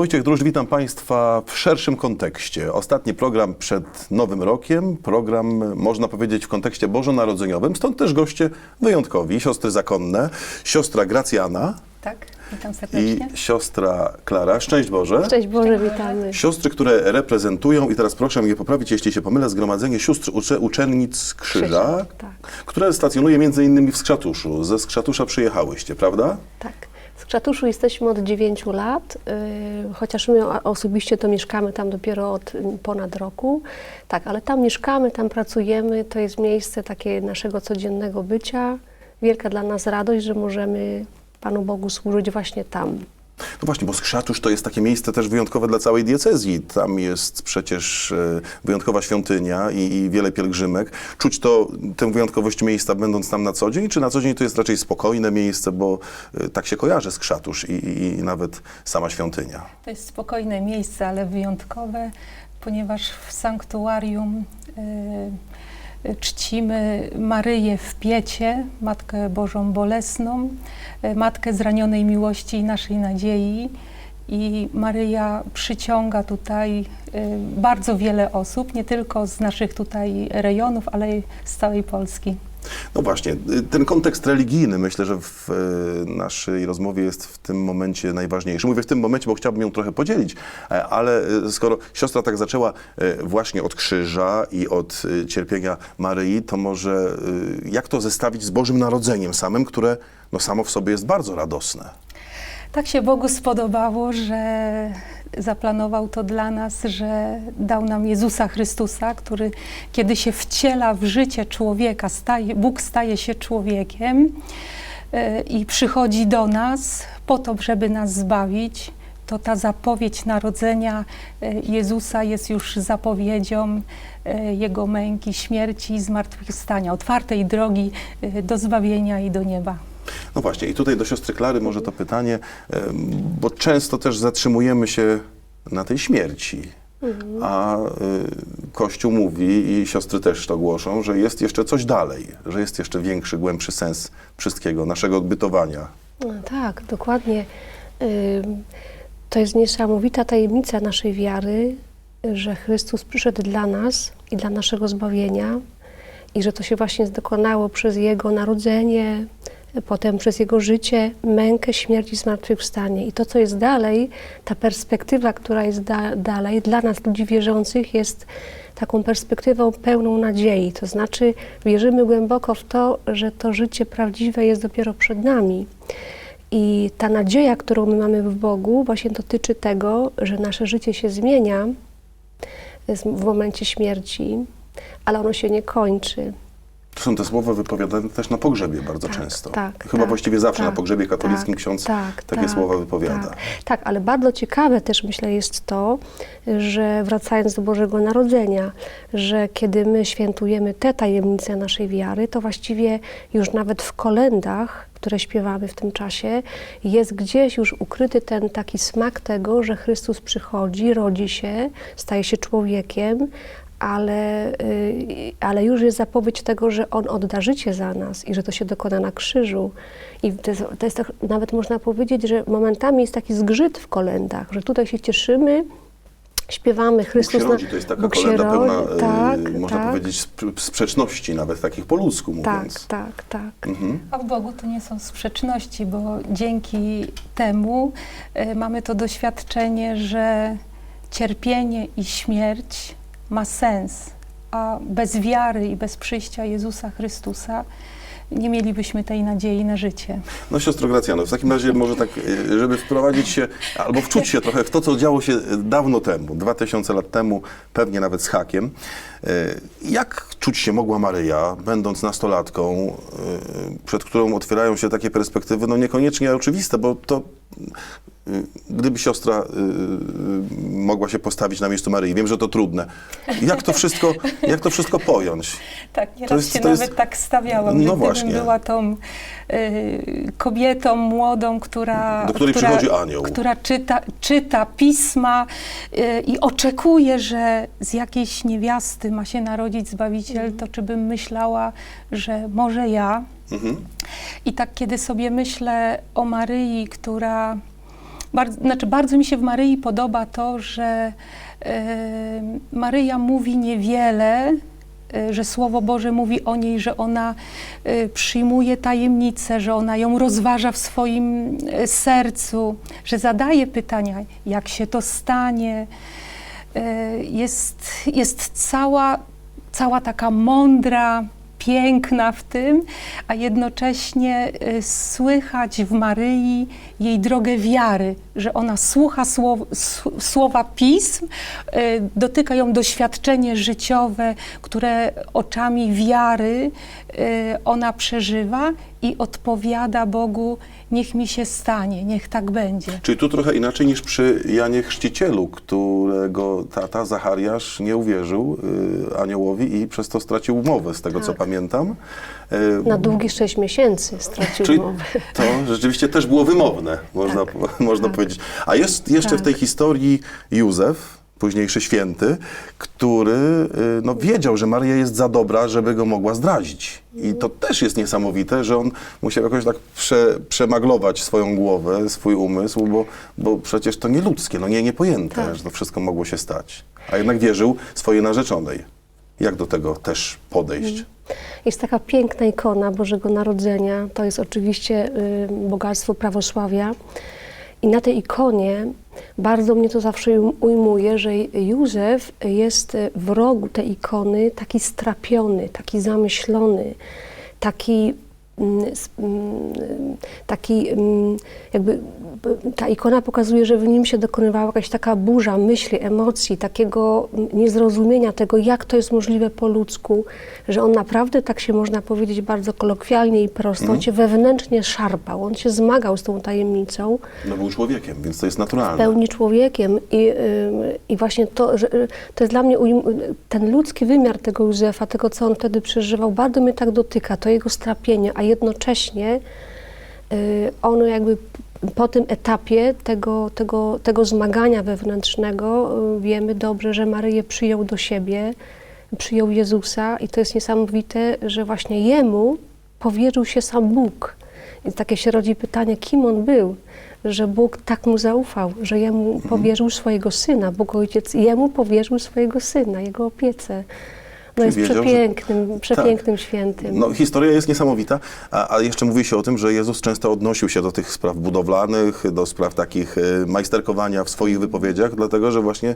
Wojciech Drusz, witam Państwa w szerszym kontekście. Ostatni program przed Nowym Rokiem, program można powiedzieć w kontekście bożonarodzeniowym, stąd też goście wyjątkowi, siostry zakonne, siostra Gracjana Tak, witam i serdecznie. siostra Klara. Szczęść Boże. Cześć Boże, Szczęść Boże. witamy. Siostry, które reprezentują, i teraz proszę mnie poprawić, jeśli się pomylę, Zgromadzenie Sióstr Ucze, Uczennic Krzyża, Krzyża, tak. które stacjonuje między innymi w Skrzatuszu. Ze Skrzatusza przyjechałyście, prawda? Tak. W Krzatuszu jesteśmy od 9 lat, yy, chociaż my osobiście to mieszkamy tam dopiero od y, ponad roku. Tak, ale tam mieszkamy, tam pracujemy, to jest miejsce takie naszego codziennego bycia. Wielka dla nas radość, że możemy Panu Bogu służyć właśnie tam. No właśnie, bo Skrzatusz to jest takie miejsce też wyjątkowe dla całej diecezji. Tam jest przecież e, wyjątkowa świątynia i, i wiele pielgrzymek. Czuć to, tę wyjątkowość miejsca będąc tam na co dzień, czy na co dzień to jest raczej spokojne miejsce, bo e, tak się kojarzy Skrzatusz i, i, i nawet sama świątynia. To jest spokojne miejsce, ale wyjątkowe, ponieważ w sanktuarium y, czcimy Maryję w Piecie, Matkę Bożą Bolesną, y, Matkę zranionej miłości i naszej nadziei. I Maryja przyciąga tutaj y, bardzo wiele osób, nie tylko z naszych tutaj rejonów, ale z całej Polski. No właśnie, ten kontekst religijny myślę, że w e, naszej rozmowie jest w tym momencie najważniejszy. Mówię w tym momencie, bo chciałbym ją trochę podzielić, e, ale e, skoro siostra tak zaczęła właśnie od krzyża i od cierpienia Maryi, to może jak to zestawić z Bożym Narodzeniem samym, które no samo w sobie jest bardzo radosne? Tak się Bogu spodobało, że zaplanował to dla nas, że dał nam Jezusa Chrystusa, który kiedy się wciela w życie człowieka, staje, Bóg staje się człowiekiem e, i przychodzi do nas po to, żeby nas zbawić. To ta zapowiedź narodzenia e, Jezusa jest już zapowiedzią e, Jego męki, śmierci i zmartwychwstania, otwartej drogi do zbawienia i do nieba. No właśnie, i tutaj do siostry Klary może to pytanie, bo często też zatrzymujemy się na tej śmierci. A y, Kościół mówi i siostry też to głoszą, że jest jeszcze coś dalej, że jest jeszcze większy, głębszy sens wszystkiego, naszego odbytowania. No, tak, dokładnie. Ym, To jest niesamowita tajemnica naszej wiary, że Chrystus przyszedł dla nas i dla naszego zbawienia i że to się właśnie dokonało przez Jego narodzenie, potem przez Jego życie, mękę, śmierć i zmartwychwstanie. I to, co jest dalej, ta perspektywa, która jest da dalej, dla nas, ludzi wierzących, jest taką perspektywą pełną nadziei. To znaczy, wierzymy głęboko w to, że to życie prawdziwe jest dopiero przed nami. I ta nadzieja, którą my mamy w Bogu, właśnie dotyczy tego, że nasze życie się zmienia w momencie śmierci, ale ono się nie kończy. To są te słowa wypowiadane też na pogrzebie bardzo Tak, często. tak, Chyba tak, właściwie zawsze na tak, pogrzebie katolickim tak, ksiądz tak, takie tak, słowa wypowiada. Tak, tak, ale bardzo ciekawe też myślę jest to, że wracając do Bożego Narodzenia, że kiedy my świętujemy te tajemnice naszej wiary, to właściwie już nawet w kolendach, które śpiewamy w tym czasie, jest gdzieś już ukryty ten taki smak tego, że Chrystus przychodzi, rodzi się, staje się człowiekiem, ale, y, ale już jest zapowiedź tego, że On odda życie za nas i że to się dokona na krzyżu. I to jest, to jest tak, nawet można powiedzieć, że momentami jest taki zgrzyt w kolendach, że tutaj się cieszymy, śpiewamy Chrystus. Bóg się rodzi, to jest taka Bóg kolenda pełna, y, tak, można tak, powiedzieć, sp- sprzeczności, nawet takich po ludzku Tak, mówiąc. tak, tak. Mhm. A w Bogu to nie są sprzeczności, bo dzięki temu e, mamy to doświadczenie, że cierpienie i śmierć ma sens, a bez wiary i bez przyjścia Jezusa Chrystusa nie mielibyśmy tej nadziei na życie. No siostro Gracjano, w takim razie może tak, żeby wprowadzić się, albo wczuć się trochę w to, co działo się dawno temu, 2000 lat temu, pewnie nawet z hakiem. Y, Jak czuć się mogła Maryja, będąc nastolatką, y, przed którą otwierają się takie perspektywy, no niekoniecznie oczywiste, bo to gdyby siostra y, y, mogła się postawić na miejscu Maryi, wiem, że to trudne. Jak to wszystko, jak to wszystko pojąć? Tak, nieraz To jest- się to jest- nawet tak stawiałam, No że gdybym właśnie. była tą y, kobietą młodą, która... Do której która, przychodzi anioł. Która czyta, czyta pisma y, i oczekuje, że z jakiejś niewiasty ma się narodzić Zbawiciel, to czy bym myślała, że może ja... Mhm. I tak, kiedy sobie myślę o Maryi, która bardzo, znaczy bardzo mi się w Maryi podoba to, że Maryja mówi niewiele, e, że Słowo Boże mówi o niej, że ona e, przyjmuje tajemnicę, że ona ją rozważa w swoim e, sercu, że zadaje pytania, jak się to stanie. Jest, jest cała, cała taka mądra, piękna w tym, a jednocześnie e, słychać w Maryi jej drogę wiary, że ona słucha słow, słowa pism, e, dotyka ją doświadczenie życiowe, które oczami wiary e, ona przeżywa i odpowiada Bogu, niech mi się stanie, niech tak będzie. Czyli tu trochę inaczej niż przy Janie Chrzcicielu, którego tata Zachariasz nie uwierzył y, aniołowi i przez to stracił umowę, z tego co Tak. pamiętam. Y, Na długie sześć miesięcy stracił Czyli umowę. to rzeczywiście też było wymowne, można, można powiedzieć. A jest jeszcze w Tak. tej historii Józef, późniejszy święty, który y, no, wiedział, że Maria jest za dobra, żeby go mogła zdradzić. I to też jest niesamowite, że on musiał jakoś tak prze, przemaglować swoją głowę, swój umysł, bo, bo przecież to nie ludzkie, no nie niepojęte, Tak. że to wszystko mogło się stać. A jednak wierzył swojej narzeczonej. Jak do tego też podejść? Jest taka piękna ikona Bożego Narodzenia. To jest oczywiście y, bogactwo prawosławia. I na tej ikonie bardzo mnie to zawsze ujm- ujmuje, że Józef jest w rogu tej ikony taki strapiony, taki zamyślony, taki taki mm, jakby ta ikona pokazuje, że w nim się dokonywała jakaś taka burza myśli, emocji, takiego mm, niezrozumienia tego, jak to jest możliwe po ludzku, że on naprawdę, tak się można powiedzieć bardzo kolokwialnie i prosto, on się wewnętrznie szarpał, on się zmagał z tą tajemnicą, No był człowiekiem, więc to jest naturalne. pełni człowiekiem i, i właśnie to, że to jest dla mnie ten ludzki wymiar tego Józefa, tego co on wtedy przeżywał, bardzo mnie tak dotyka, to jego strapienie, a jednocześnie y, ono jakby po tym etapie tego, tego, tego zmagania wewnętrznego y, wiemy dobrze, że Maryję przyjął do siebie, przyjął Jezusa i to jest niesamowite, że właśnie Jemu powierzył się sam Bóg. I takie się rodzi pytanie, kim on był, że Bóg tak mu zaufał, że jemu powierzył swojego syna, Bóg Ojciec jemu powierzył swojego syna, jego opiecę. No jest wiedział, że- przepięknym, przepięknym świętym. No, historia jest niesamowita, a, a jeszcze mówi się o tym, że Jezus często odnosił się do tych spraw budowlanych, do spraw takich e, majsterkowania w swoich wypowiedziach, dlatego że właśnie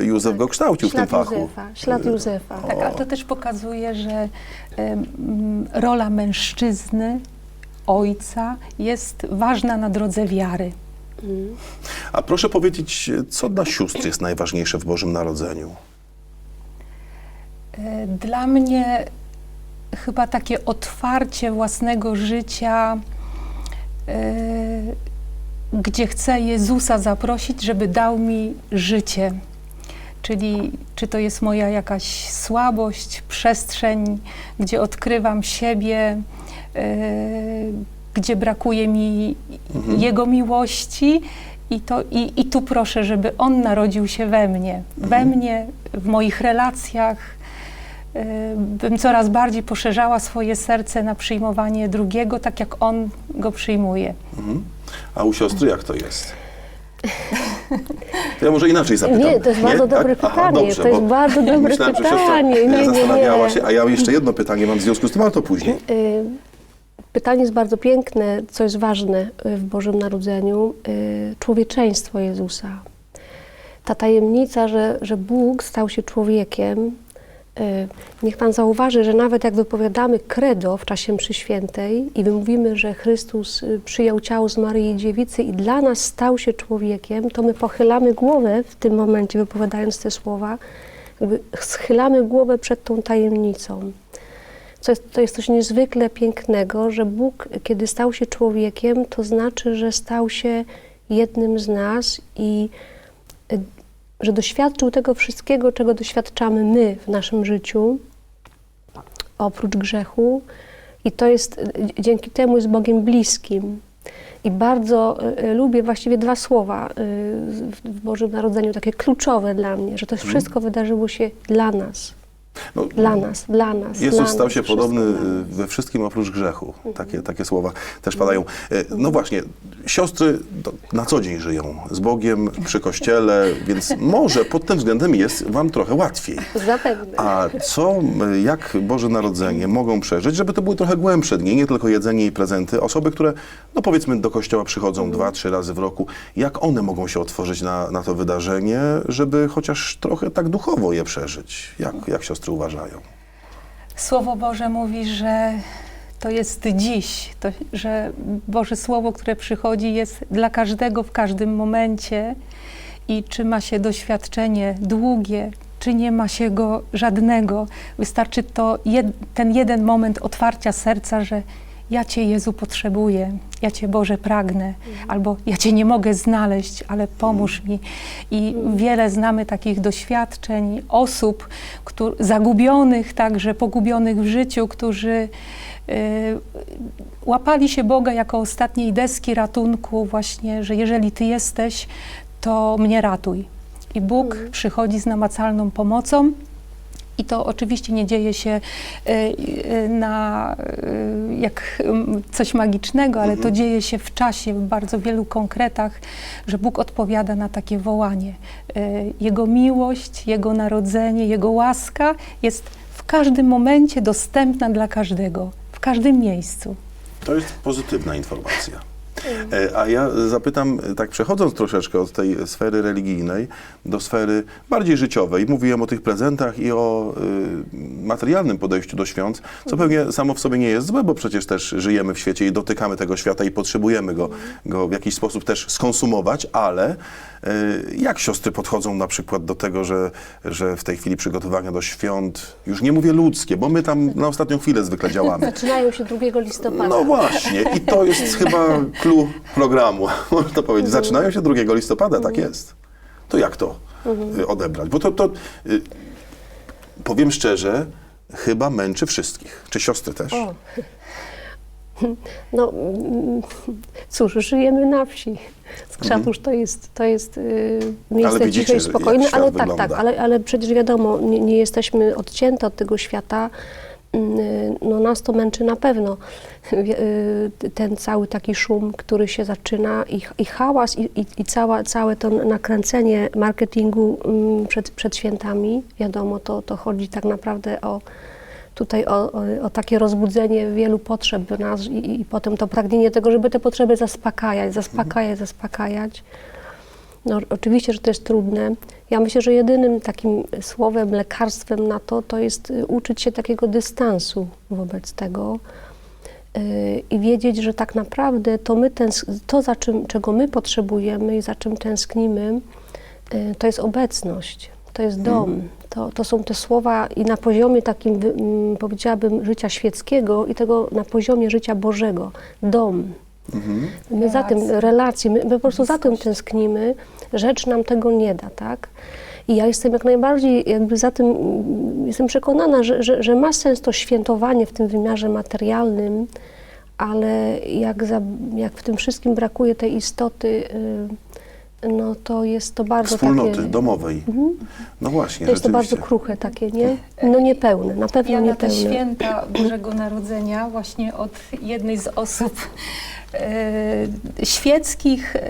e, Józef go kształcił w tym ślad fachu. Józefa, ślad Józefa. Tak, a to też pokazuje, że rola mężczyzny, ojca jest ważna na drodze wiary. A proszę powiedzieć, co dla sióstr jest najważniejsze w Bożym Narodzeniu? E, Dla mnie chyba takie otwarcie własnego życia, e, gdzie chcę Jezusa zaprosić, żeby dał mi życie. Czyli czy to jest moja jakaś słabość, przestrzeń, gdzie odkrywam siebie, e, gdzie brakuje mi Jego miłości. I, to, i, I tu proszę, żeby On narodził się we mnie, we mnie, w moich relacjach, bym coraz bardziej poszerzała swoje serce na przyjmowanie drugiego, tak jak on go przyjmuje. Mhm. A u siostry jak to jest? To ja może inaczej zapytam. Nie, to jest bardzo dobre pytanie, to jest bardzo dobre myślałem, że pytanie. Nie, nie, Zastanawiała nie. się, a ja jeszcze jedno pytanie mam w związku z tym, ale to później. Y, Pytanie jest bardzo piękne, co jest ważne w Bożym Narodzeniu. y, Człowieczeństwo Jezusa. Ta tajemnica, że, że Bóg stał się człowiekiem. Y, Niech Pan zauważy, że nawet jak wypowiadamy credo w czasie mszy świętej i wymówimy, że Chrystus y, przyjął ciało z Maryi Dziewicy i dla nas stał się człowiekiem, to my pochylamy głowę w tym momencie, wypowiadając te słowa, jakby schylamy głowę przed tą tajemnicą. Jest, to jest coś niezwykle pięknego, że Bóg, kiedy stał się człowiekiem, to znaczy, że stał się jednym z nas i y, że doświadczył tego wszystkiego, czego doświadczamy my w naszym życiu, oprócz grzechu. I to jest, dzięki temu jest Bogiem bliskim. I bardzo y, y, lubię właściwie dwa słowa y, w, w Bożym Narodzeniu, takie kluczowe dla mnie, że to wszystko wydarzyło się dla nas. No, Dla nas, dla nas. dla Jezus stał nas, się podobny dla y, we wszystkim oprócz grzechu. Takie, takie słowa też padają. E, No właśnie, siostry na co dzień żyją z Bogiem, przy kościele, więc może pod tym względem jest wam trochę łatwiej. Zapewne. A co, y, jak Boże Narodzenie mogą przeżyć, żeby to były trochę głębsze dni, nie tylko jedzenie i prezenty. Osoby, które, no powiedzmy, do kościoła przychodzą dwa, trzy razy w roku, jak one mogą się otworzyć na, na to wydarzenie, żeby chociaż trochę tak duchowo je przeżyć? Jak, jak siostry uważają? Słowo Boże mówi, że to jest dziś, to, że Boże Słowo, które przychodzi, jest dla każdego w każdym momencie i czy ma się doświadczenie długie, czy nie ma się go żadnego. Wystarczy to jed, ten jeden moment otwarcia serca, że ja Cię, Jezu, potrzebuję, ja Cię, Boże, pragnę, albo ja Cię nie mogę znaleźć, ale pomóż mi. I wiele znamy takich doświadczeń, osób któr, zagubionych, także pogubionych w życiu, którzy y, łapali się Boga jako ostatniej deski ratunku, właśnie, że jeżeli Ty jesteś, to mnie ratuj. I Bóg przychodzi z namacalną pomocą. I to oczywiście nie dzieje się y, y, na, y, jak coś magicznego, ale to dzieje się w czasie, w bardzo wielu konkretach, że Bóg odpowiada na takie wołanie. Jego miłość, Jego narodzenie, Jego łaska jest w każdym momencie dostępna dla każdego, w każdym miejscu. To jest pozytywna informacja. E, A ja zapytam, tak przechodząc troszeczkę od tej sfery religijnej do sfery bardziej życiowej. Mówiłem o tych prezentach i o y, materialnym podejściu do świąt, co pewnie samo w sobie nie jest złe, bo przecież też żyjemy w świecie i dotykamy tego świata i potrzebujemy go, go w jakiś sposób też skonsumować, ale y, jak siostry podchodzą na przykład do tego, że, że w tej chwili przygotowania do świąt, już nie mówię ludzkie, bo my tam na ostatnią chwilę zwykle działamy. Zaczynają się 2 listopada. No właśnie, i to jest chyba clue programu, można powiedzieć. Zaczynają się 2 listopada, tak jest. To jak to y, odebrać? Bo to, to y, powiem szczerze, chyba męczy wszystkich. Czy siostry też? O. No cóż, żyjemy na wsi. Skrzatusz to jest, to jest y, miejsce Ale widzicie, ciche i że spokojne, ale tak, wygląda. tak, ale, ale przecież wiadomo, nie, nie jesteśmy odcięte od tego świata. Mm, No nas to męczy na pewno. Y, Ten cały taki szum, który się zaczyna i, i hałas i, i, i cała, całe to nakręcenie marketingu mm, przed, przed świętami, wiadomo, to, to chodzi tak naprawdę o tutaj o, o, o takie rozbudzenie wielu potrzeb w nas i, i potem to pragnienie tego, żeby te potrzeby zaspokajać, zaspokajać, zaspokajać. No, oczywiście, że to jest trudne. Ja myślę, że jedynym takim słowem, lekarstwem na to, to jest y, uczyć się takiego dystansu wobec tego y, i wiedzieć, że tak naprawdę to, my to za czym, czego my potrzebujemy i za czym tęsknimy, y, to jest obecność, to jest dom. To, to są te słowa i na poziomie takim, mm, powiedziałabym, życia świeckiego i tego na poziomie życia Bożego. Dom. My za tym, Relacje. relacje, my po prostu za tym tęsknimy, rzecz nam tego nie da, tak? I ja jestem jak najbardziej jakby za tym, jestem przekonana, że, że, że ma sens to świętowanie w tym wymiarze materialnym, ale jak, za, jak w tym wszystkim brakuje tej istoty, y, no to jest to bardzo Wspólnoty takie... domowej. No właśnie, To jest to bardzo kruche takie, nie? No niepełne, na pewno Ja na te niepełne. święta Bożego Narodzenia właśnie od jednej z osób e, świeckich, e,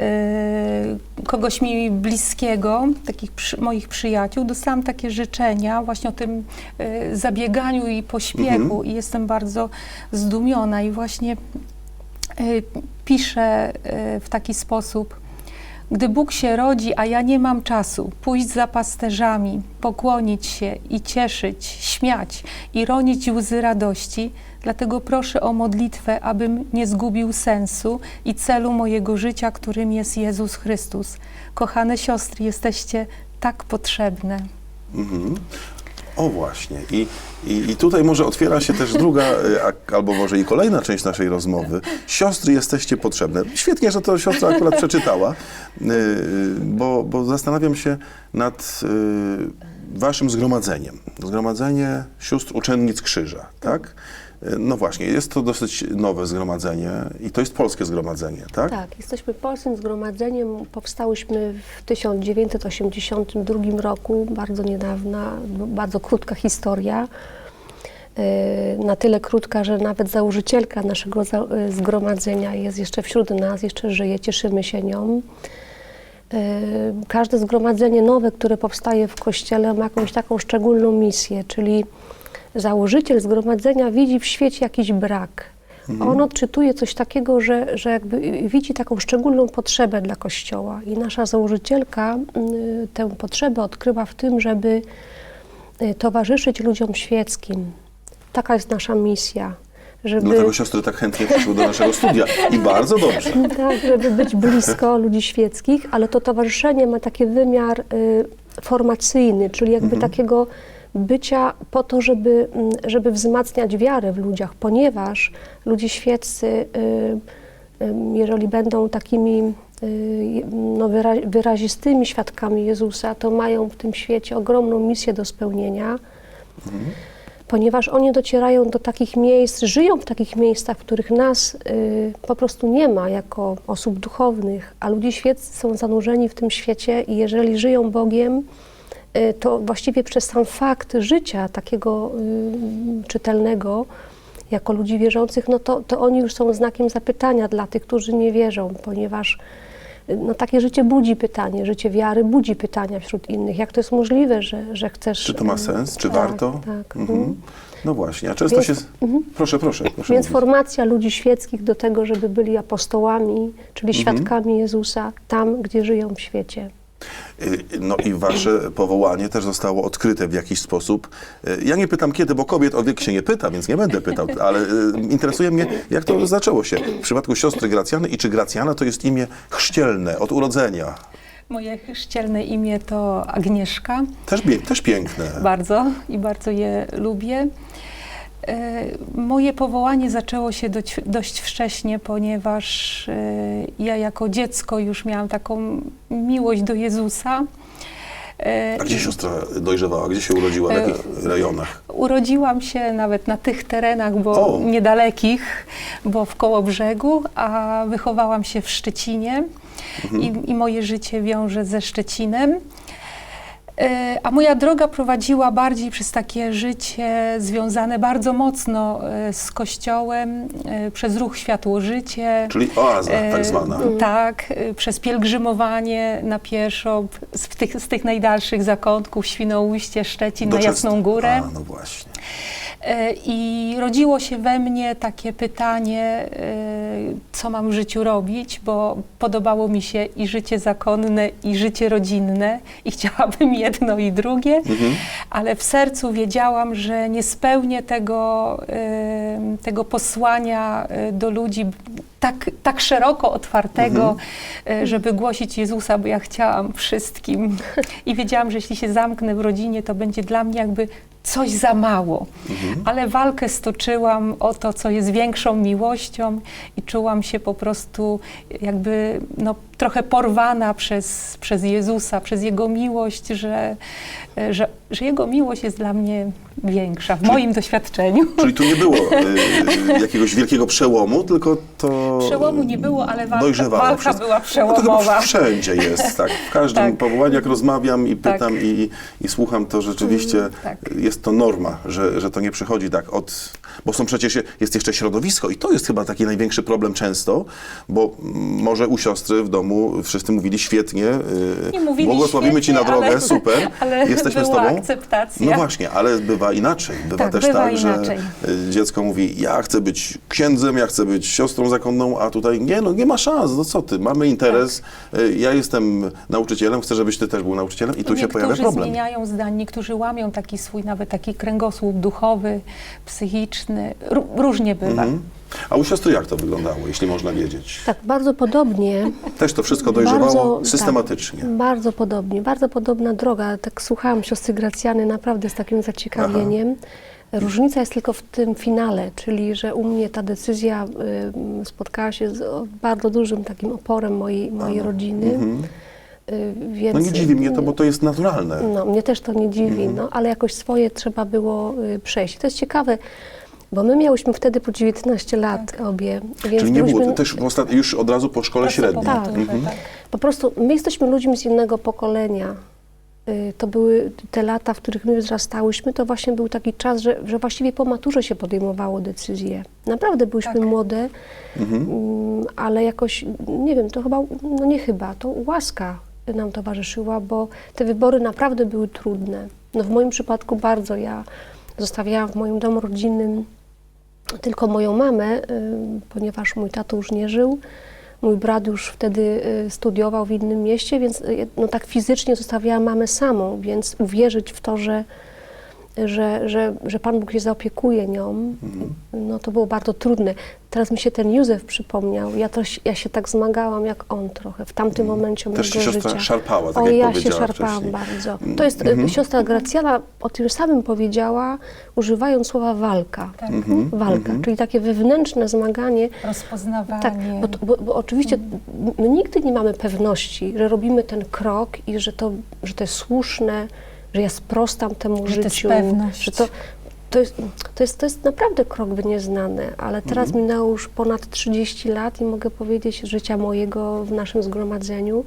kogoś mi bliskiego, takich przy, moich przyjaciół, dostałam takie życzenia właśnie o tym e, zabieganiu i pośpiechu i jestem bardzo zdumiona i właśnie e, piszę e, w taki sposób. Gdy Bóg się rodzi, a ja nie mam czasu, pójść za pasterzami, pokłonić się i cieszyć, śmiać i ronić łzy radości, dlatego proszę o modlitwę, abym nie zgubił sensu i celu mojego życia, którym jest Jezus Chrystus. Kochane siostry, jesteście tak potrzebne. Mhm. O właśnie. I, i, I tutaj może otwiera się też druga, e, albo może i kolejna część naszej rozmowy. Siostry, jesteście potrzebne. Świetnie, że to siostra akurat przeczytała, e, bo, bo zastanawiam się nad e, waszym zgromadzeniem. Zgromadzenie sióstr uczennic krzyża, tak? Y, No właśnie, jest to dosyć nowe zgromadzenie i to jest polskie zgromadzenie, tak? Tak, jesteśmy polskim zgromadzeniem. Powstałyśmy w 1982 roku, bardzo niedawna, b- bardzo krótka historia. E, Na tyle krótka, że nawet założycielka naszego e, zgromadzenia jest jeszcze wśród nas, jeszcze żyje, cieszymy się nią. E, Każde zgromadzenie nowe, które powstaje w kościele, ma jakąś taką szczególną misję, czyli założyciel zgromadzenia widzi w świecie jakiś brak. On odczytuje coś takiego, że, że jakby widzi taką szczególną potrzebę dla Kościoła. I nasza założycielka y, tę potrzebę odkryła w tym, żeby y, towarzyszyć ludziom świeckim. Taka jest nasza misja. Żeby, Dlatego siostry tak chętnie przyszły do naszego studia i bardzo dobrze. tak, żeby być blisko ludzi świeckich, ale to towarzyszenie ma taki wymiar y, formacyjny, czyli jakby takiego bycia po to, żeby, mm, żeby wzmacniać wiarę w ludziach, ponieważ ludzie świeccy, y, y, jeżeli będą takimi y, no, wyra- wyrazistymi świadkami Jezusa, to mają w tym świecie ogromną misję do spełnienia ponieważ oni docierają do takich miejsc, żyją w takich miejscach, w których nas y, po prostu nie ma jako osób duchownych, a ludzie świeccy są zanurzeni w tym świecie i jeżeli żyją Bogiem, to właściwie przez sam fakt życia takiego y, czytelnego, jako ludzi wierzących, no to, to oni już są znakiem zapytania dla tych, którzy nie wierzą, ponieważ y, no, takie życie budzi pytanie, życie wiary budzi pytania wśród innych. Jak to jest możliwe, że, że chcesz... Czy to ma y, sens? Czy tak, warto? Tak. Mhm. mhm. No właśnie, a często Więc- się... Proszę, proszę, proszę Więc mówić. formacja ludzi świeckich do tego, żeby byli apostołami, czyli Mhm. świadkami Jezusa tam, gdzie żyją w świecie. Y, No i wasze powołanie też zostało odkryte w jakiś sposób. Y, Ja nie pytam kiedy, bo kobiet o wiek się nie pyta, więc nie będę pytał, ale y, interesuje mnie, jak to zaczęło się. W przypadku siostry Gracjany i czy Gracjana to jest imię chrzcielne od urodzenia. Moje chrzcielne imię to Agnieszka. Też, też piękne. Bardzo i bardzo je lubię. E, Moje powołanie zaczęło się dość, dość wcześnie, ponieważ e, ja jako dziecko już miałam taką miłość do Jezusa. E, A gdzie siostra dojrzewała? Gdzie się urodziła? W jakich rejonach? Urodziłam się nawet na tych terenach, bo O. niedalekich, bo w Kołobrzegu, a wychowałam się w Szczecinie i, i moje życie wiąże ze Szczecinem. E, A moja droga prowadziła bardziej przez takie życie związane bardzo mocno e, z Kościołem, e, przez ruch Światło-Życie. Czyli oaza tak zwana. Tak, przez pielgrzymowanie na pieszo z tych, z tych najdalszych zakątków, Świnoujście, Szczecin, Do na. Jasną Górę. A, no właśnie. E, I rodziło się we mnie takie pytanie, e, co mam w życiu robić, bo podobało mi się i życie zakonne, i życie rodzinne, i chciałabym jedno i drugie, Mhm. ale w sercu wiedziałam, że nie spełnię tego, e, tego posłania do ludzi tak, tak szeroko otwartego, e, żeby głosić Jezusa, bo ja chciałam wszystkim. I wiedziałam, że jeśli się zamknę w rodzinie, to będzie dla mnie jakby coś za mało. Ale walkę stoczyłam o to, co jest większą miłością i czułam się po prostu jakby no, trochę porwana przez, przez Jezusa, przez Jego miłość, że, że, że Jego miłość jest dla mnie większa w moim doświadczeniu. Czyli tu nie było y, jakiegoś wielkiego przełomu, tylko to Przełomu nie było, ale walka, dojrzewało walka była No to przełomowa. chyba wszędzie jest, tak. W każdym Tak. powołaniu, jak rozmawiam i Tak. pytam i, i słucham, to rzeczywiście tak. jest to norma, że, że to nie przychodzi tak od... Bo są przecież, jest jeszcze środowisko i to jest chyba taki największy problem często, bo mm, może u siostry w domu wszyscy mówili świetnie, y, mówili błogosławimy Ci na świetnie, drogę, ale- super, ale jesteśmy z Tobą. akceptacja. No właśnie, ale bywa inaczej. Bywa Tak, też bywa tak, że inaczej. y, dziecko mówi, ja chcę być księdzem, ja chcę być siostrą zakonną, a tutaj nie, no nie ma szans, no co ty, mamy interes, y, ja jestem nauczycielem, chcę, żebyś ty też był nauczycielem i tu się pojawia Niektórzy problem. zmieniają zdań, niektórzy łamią taki swój nawet taki kręgosłup duchowy, psychiczny. Ró- różnie bywa. Mhm. A u siostry jak to wyglądało, jeśli można wiedzieć? Tak, bardzo podobnie. Też to wszystko dojrzewało Bardzo, systematycznie. Tak, bardzo podobnie, bardzo podobna droga. Tak słuchałam siostry Gracjany naprawdę z takim zaciekawieniem. Różnica jest tylko w tym finale, czyli że u mnie ta decyzja y, spotkała się z bardzo dużym takim oporem mojej, mojej rodziny. Mhm. Y, Więc, No nie dziwi mnie to, bo to jest naturalne. No, mnie też to nie dziwi, Mhm. no, ale jakoś swoje trzeba było y, przejść. To jest ciekawe, bo my miałyśmy wtedy po 19 lat obie, więc Czyli nie było, byłyśmy- też w ostat... już od razu po szkole średniej. Tak. Mhm. tak. Po prostu my jesteśmy ludźmi z innego pokolenia. Y, To były te lata, w których my wzrastałyśmy, to właśnie był taki czas, że, że właściwie po maturze się podejmowało decyzje. Naprawdę byliśmy Tak. młode, Mhm. mm, ale jakoś, nie wiem, to chyba, no nie chyba, to łaska nam towarzyszyła, bo te wybory naprawdę były trudne. No w moim przypadku bardzo. Ja zostawiałam w moim domu rodzinnym tylko moją mamę, y, ponieważ mój tato już nie żył. Mój brat już wtedy y, studiował w innym mieście, więc y, no tak fizycznie zostawiałam mamę samą, więc uwierzyć w to, że, że, że, że Pan Bóg się zaopiekuje nią, Mhm. no to było bardzo trudne. Teraz mi się ten Józef przypomniał. Ja, też, ja się tak zmagałam jak on trochę w tamtym momencie Mhm. Też się mojego siostra życia. szarpała, tak o, jak ja się powiedziała szarpałam wcześniej. bardzo. To jest, Mhm. y, siostra Gracjana o tym samym powiedziała, używając słowa walka. Tak. Mhm. Walka, Mhm. czyli takie wewnętrzne zmaganie. Rozpoznawanie. Tak, bo, to- bo, bo oczywiście my nigdy nie mamy pewności, że robimy ten krok i że to, że to jest słuszne, że ja sprostam temu Że to jest życiu. pewność. Że to, to, jest, to, jest, to jest naprawdę krok w nieznane, ale teraz Mhm. minęło już ponad 30 lat i mogę powiedzieć życia mojego w naszym zgromadzeniu.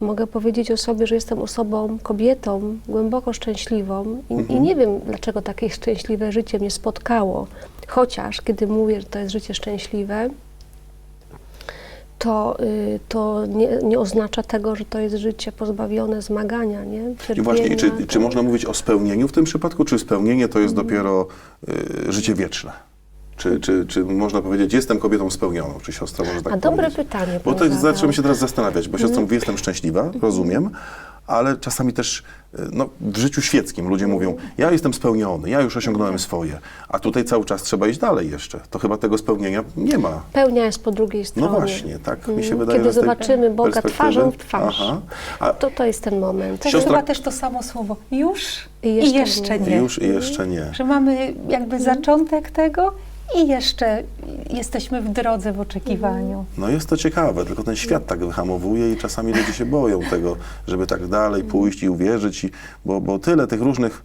Mogę powiedzieć o sobie, że jestem osobą, kobietą głęboko szczęśliwą i, Mhm. i nie wiem, dlaczego takie szczęśliwe życie mnie spotkało. Chociaż, kiedy mówię, że to jest życie szczęśliwe, to, y, to nie, nie oznacza tego, że to jest życie pozbawione zmagania, nie? I właśnie, i czy, Cierpienia, czy można mówić o spełnieniu w tym przypadku, czy spełnienie to jest dopiero y, życie wieczne? Czy, czy, czy można powiedzieć, jestem kobietą spełnioną? Czy siostra może tak A dobre powiedzieć? pytanie. Bo to zaczynamy się teraz zastanawiać, bo siostra Mhm. mówi, jestem szczęśliwa, rozumiem, ale czasami też y, no, w życiu świeckim ludzie mówią, ja jestem spełniony, ja już osiągnąłem swoje, a tutaj cały czas trzeba iść dalej jeszcze. To chyba tego spełnienia nie ma. Pełnia jest po drugiej No stronie. właśnie, tak mi się Mhm. wydaje, Kiedy zobaczymy Boga twarzą w twarz. Aha. A To, to jest ten moment. To jest Siostra- chyba też to samo słowo. Już I i jeszcze jeszcze, nie. nie. już i jeszcze nie. Że mamy jakby Mhm. zaczątek tego i jeszcze jesteśmy w drodze w oczekiwaniu. No jest to ciekawe, tylko ten świat tak wyhamowuje i czasami ludzie się boją tego, żeby tak dalej pójść i uwierzyć, i, bo, bo tyle tych różnych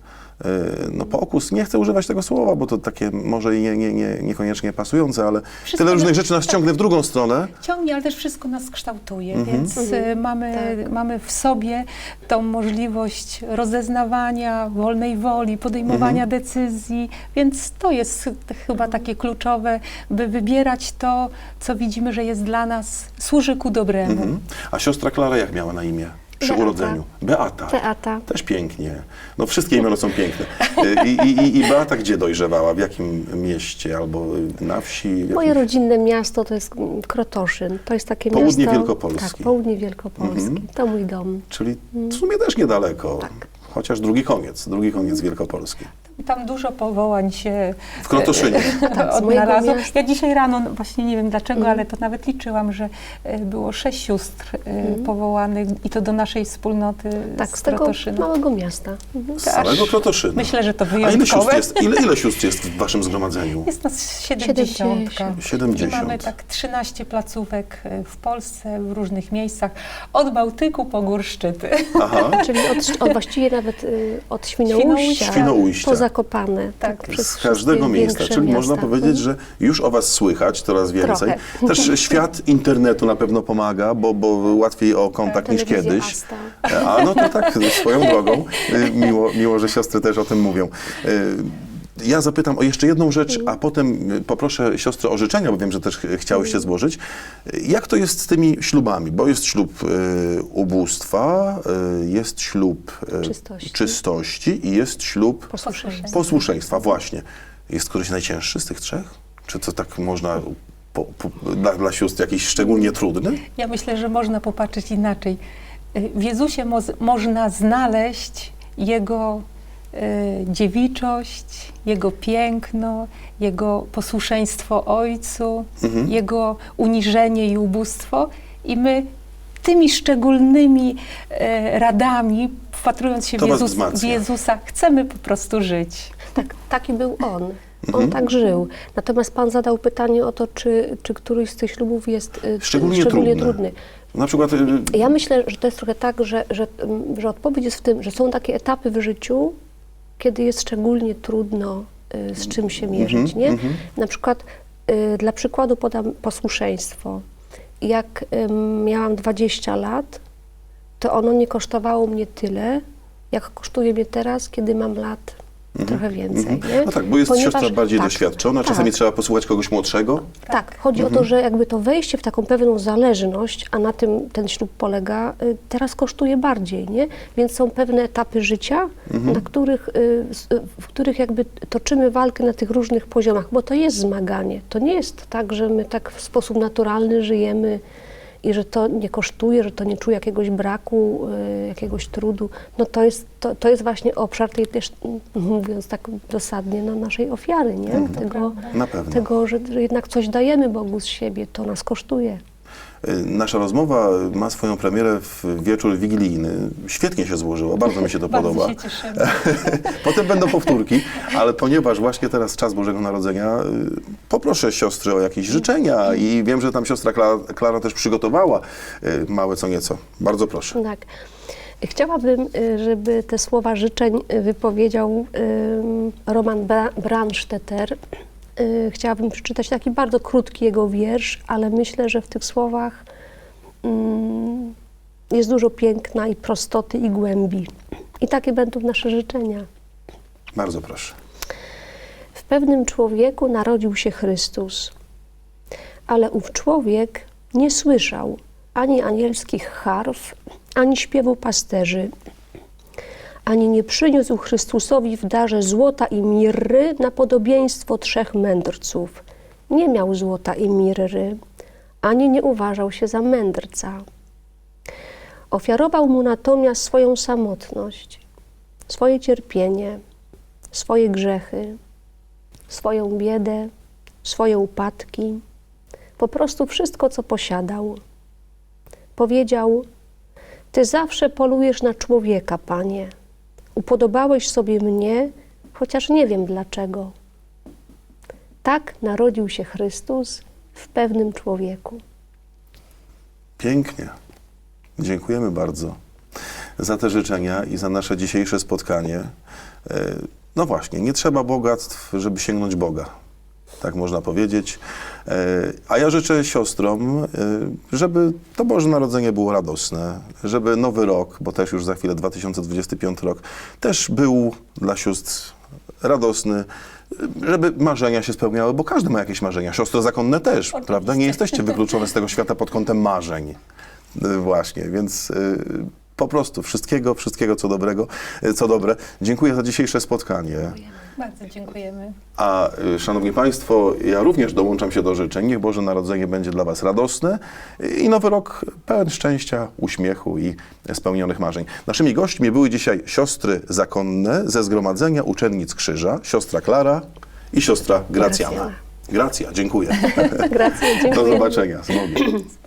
no pokus, nie chcę używać tego słowa, bo to takie może i nie, nie, nie, niekoniecznie pasujące, ale Wszystko tyle różnych rzeczy nas tak. ciągnie w drugą stronę. Ciągnie, ale też wszystko nas kształtuje, Mhm. więc Mhm. y, mamy, Tak. mamy w sobie tą możliwość rozeznawania, wolnej woli, podejmowania Mhm. decyzji, więc to jest ch- chyba takie kluczowe, by wybierać to, co widzimy, że jest dla nas, służy ku dobremu. Mhm. A siostra Klara jak miała na imię przy Beata. urodzeniu? Beata. Teata. Też pięknie. No wszystkie imiona są piękne. I, i, i- Beata gdzie dojrzewała? W jakim mieście? Albo na wsi? W Moje rodzinne miasto to jest mm, Krotoszyn. To jest takie Południe miasto... Wielkopolski. Tak, południe Wielkopolski. Mhm. To mój dom. Czyli w sumie też niedaleko. Tak. Chociaż drugi koniec, drugi koniec Wielkopolski. Tam dużo powołań się W Krotoszynie. Tak, z mojego odnalazło. Ja dzisiaj rano, no właśnie nie wiem dlaczego, Mhm. ale to nawet liczyłam, że e, było sześć sióstr e, Mhm. powołanych i to do naszej wspólnoty Tak, z z tego Krotoszyna. małego miasta. Mhm. Z samego Krotoszyna. Myślę, że to A ile wyjątkowe. sióstr jest, ile, ile sióstr jest w waszym zgromadzeniu? Jest nas 70. 70. I 70. mamy tak 13 placówek e, w Polsce, w różnych miejscach, od Bałtyku po gór szczyty. Aha. Czyli od, od właściwie nawet y, od Świnoujścia, Świnoujścia. Świnoujścia. Zakopane. Tak. przez Z każdego miejsca, czyli miasta. można powiedzieć, Mhm. że już o was słychać coraz więcej. Trochę. Też świat internetu na pewno pomaga, bo, bo łatwiej o kontakt niż Telewizja kiedyś. Asta. A no to tak, swoją drogą. Y, Miło, miło, że siostry też o tym mówią. Ja zapytam o jeszcze jedną rzecz, a potem y, poproszę siostrę o życzenia, bo wiem, że też ch- chciałyście złożyć. Y, Jak to jest z tymi ślubami? Bo jest ślub y, ubóstwa, y, jest ślub y, Czystości. czystości i jest ślub Posłuszeństwo. posłuszeństwa. Właśnie. Jest któryś najcięższy z tych trzech? Czy to tak można po, po, dla, dla sióstr jakiś szczególnie trudny? Ja myślę, że można popatrzeć inaczej. Y, W Jezusie moz- można znaleźć Jego dziewiczość, Jego piękno, Jego posłuszeństwo Ojcu, Mhm. Jego uniżenie i ubóstwo i my tymi szczególnymi e, radami, wpatrując się w, Jezus, w. Jezusa, chcemy po prostu żyć. Tak, taki był On. On tak żył. Natomiast Pan zadał pytanie o to, czy, czy któryś z tych ślubów jest y, Szczególnie szczególnie trudny. trudny. Na przykład y, Ja myślę, że to jest trochę tak, że, że, mm, że odpowiedź jest w tym, że są takie etapy w życiu, kiedy jest szczególnie trudno y, z czym się mierzyć, nie? Na przykład, y, dla przykładu podam posłuszeństwo. Jak miałam 20 lat, to ono nie kosztowało mnie tyle, jak kosztuje mnie teraz, kiedy mam lat trochę więcej, nie? No tak, bo jest Ponieważ- siostra bardziej tak, doświadczona, tak. czasami trzeba posłuchać kogoś młodszego. Tak, chodzi o to, że jakby to wejście w taką pewną zależność, a na tym ten ślub polega, y, teraz kosztuje bardziej, nie? Więc są pewne etapy życia, na których, y, y, w których jakby toczymy walkę na tych różnych poziomach, bo to jest zmaganie. To nie jest tak, że my tak w sposób naturalny żyjemy i że to nie kosztuje, że to nie czuje jakiegoś braku, y, jakiegoś trudu. No to jest, to, to jest właśnie obszar tej też, mówiąc tak dosadnie, no, naszej ofiary, nie? Tego, Na pewno. tego, że, że jednak coś dajemy Bogu z siebie, to nas kosztuje. Y, Nasza rozmowa ma swoją premierę w wieczór wigilijny. Świetnie się złożyło, bardzo mi się to Bardzo podoba. się cieszymy. Potem będą powtórki, ale ponieważ właśnie teraz czas Bożego Narodzenia, y, poproszę siostry o jakieś życzenia i wiem, że tam siostra Klara, Klara też przygotowała y, małe co nieco. Bardzo proszę. Tak. Chciałabym, żeby te słowa życzeń wypowiedział Roman Bra- Brandstetter. Y, Chciałabym przeczytać taki bardzo krótki jego wiersz, ale myślę, że w tych słowach ym, jest dużo piękna i prostoty i głębi. I takie będą nasze życzenia. Bardzo proszę. W pewnym człowieku narodził się Chrystus, ale ów człowiek nie słyszał ani anielskich harf, ani śpiewu pasterzy, ani nie przyniósł Chrystusowi w darze złota i mirry na podobieństwo trzech mędrców. Nie miał złota i mirry, ani nie uważał się za mędrca. Ofiarował mu natomiast swoją samotność, swoje cierpienie, swoje grzechy, swoją biedę, swoje upadki, po prostu wszystko, co posiadał. Powiedział: Ty zawsze polujesz na człowieka, panie. Upodobałeś sobie mnie, chociaż nie wiem dlaczego. Tak narodził się Chrystus w pewnym człowieku. Pięknie. Dziękujemy bardzo za te życzenia i za nasze dzisiejsze spotkanie. E, No właśnie, nie trzeba bogactw, żeby sięgnąć Boga. Tak można powiedzieć. E, A ja życzę siostrom, e, żeby to Boże Narodzenie było radosne, żeby nowy rok, bo też już za chwilę 2025 rok, też był dla sióstr radosny, żeby marzenia się spełniały, bo każdy ma jakieś marzenia. Siostry zakonne też, prawda? Nie jesteście wykluczone z tego świata pod kątem marzeń. Y, Właśnie, więc po prostu wszystkiego, wszystkiego co dobrego, y, co dobre. Dziękuję za dzisiejsze spotkanie. Bardzo dziękujemy. A y, szanowni państwo, ja również dołączam się do życzeń. Niech Boże Narodzenie będzie dla was radosne i nowy rok pełen szczęścia, uśmiechu i spełnionych marzeń. Naszymi gośćmi były dzisiaj siostry zakonne ze Zgromadzenia Uczennic Krzyża, siostra Klara i siostra Gracjana. Gracjana. Gracja, dziękuję. Do dziękuję. zobaczenia. Z Bogiem.